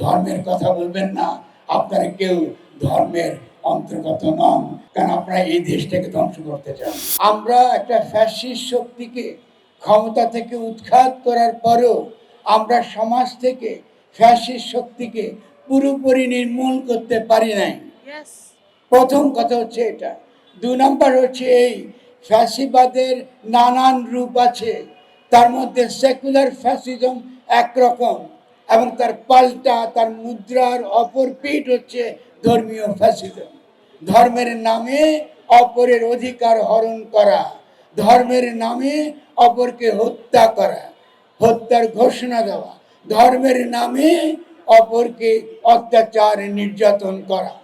ধর্মের কথা বলবেন না। আপনারা কেউ ধর্মের অন্তর্গত নন কারণ আপনারা এই দেশটাকে ধ্বংস করতে চান। আমরা একটা ফ্যাসিস্ট শক্তিকে ক্ষমতা থেকে উৎখাত করার পরেও আমরা সমাজ থেকে ফ্যাসিস্ট শক্তিকে পুরোপুরি নির্মূল করতে পারি নাই। প্রথম কথা হচ্ছে এটা। দু নম্বর হচ্ছে এই ফ্যাসিবাদের নানান রূপ আছে তার মধ্যে সেকুলার ফ্যাসিজম একরকম। এবং তার পাল্টা, তার মুদ্রার অপর পিঠ হচ্ছে ধর্মীয় ফ্যাসিজম ধর্মের নামে অপরের অধিকার হরণ করা। ধর্মের নামে অপরকে হত্যা করা, হত্যার ঘোষণা দেওয়া। ধর্মের নামে অপরকে অত্যাচার, নির্যাতন করা।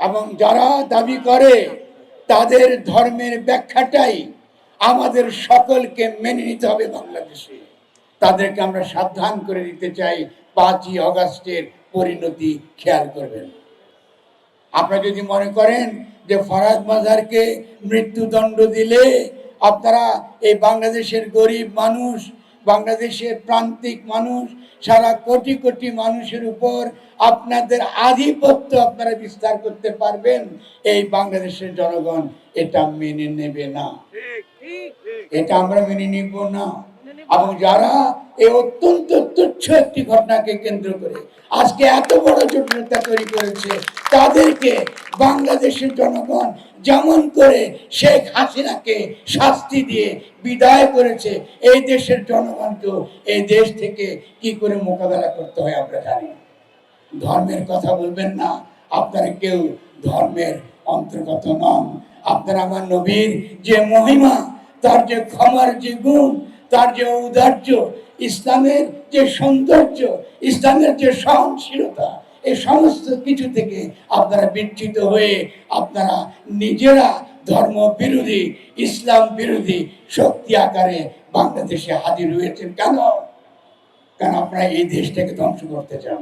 এবং যারা দাবি করে, তাদের ধর্মের ব্যাখ্যাটাই আমাদের সকলকে মেনে নিতে হবে বাংলাদেশে। তাদেরকে আমরা সাবধান করে দিতে চাই। পাঁচই অগাস্টের পরিণতি খেয়াল করবেন। আপনারা যদি মনে করেন যে ফরাজ মাজারকে মৃত্যুদণ্ড দিলে আপনারা এই বাংলাদেশের গরিব মানুষ বাংলাদেশের প্রান্তিক মানুষ সারা কোটি কোটি মানুষের উপর আপনাদের আধিপত্য আপনারা বিস্তার করতে পারবেন। এই বাংলাদেশের জনগণ এটা মেনে নেবে না। এটা আমরা মেনে নিব না। এবং যারা এই অত্যন্ত তুচ্ছ একটি ঘটনাকে কেন্দ্র করে আজকে এত বড় জটিলতা তৈরি করেছে। তাদেরকে বাংলাদেশের জনগণ যেমন করে শেখ হাসিনাকে শাস্তি দিয়ে বিদায় করেছে, এই দেশের জনগণকেও এই দেশ থেকে কি করে মোকাবেলা করতে হয় আমরা জানি ধর্মের কথা বলবেন না, আপনারা কেউ ধর্মের অন্তর্গত নন। আপনারা আমার নবীর যে মহিমা, তার যে ক্ষমার যে গুণ তার যে ঔদার্য ইসলামের যে সৌন্দর্য, ইসলামের যে সহনশীলতা, এই সমস্ত কিছু থেকে আপনারা বিচ্ছিত হয়ে আপনারা নিজেরা ধর্ম বিরোধী, ইসলাম বিরোধী শক্তি আকারে বাংলাদেশে হাজির হয়েছেন কেন? কারণ আপনারা এই দেশটাকে ধ্বংস করতে চান।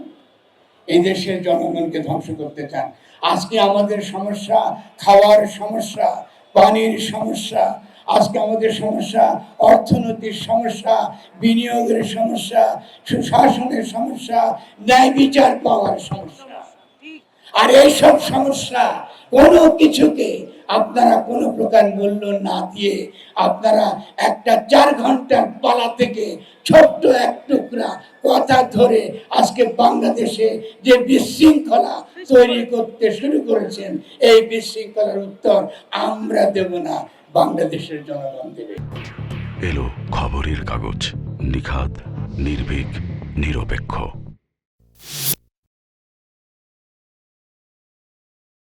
এই দেশের জনগণকে ধ্বংস করতে চান। আজকে আমাদের সমস্যা, খাওয়ার সমস্যা, পানির সমস্যা আজকে আমাদের সমস্যা, অর্থনৈতিক সমস্যা, বিনিয়োগের সমস্যা, সুশাসনের সমস্যা, ন্যায় বিচার পাওয়ার সমস্যা। আর এইসব সমস্যা কোনো কিছুকে আপনারা কোনো প্রকার মূল্য না দিয়ে আপনারা একটা চার ঘণ্টার পালা থেকে ছোট্ট এক টুকরা কথা ধরে আজকে বাংলাদেশে যে বিশৃঙ্খলা তৈরি করতে শুরু করেছেন, এই বিশৃঙ্খলার উত্তর আমরা দেব না। বাংলাদেশের জনগণ দেবে। এলো খবরের কাগজ নিখাত নির্ভীক নিরপেক্ষ।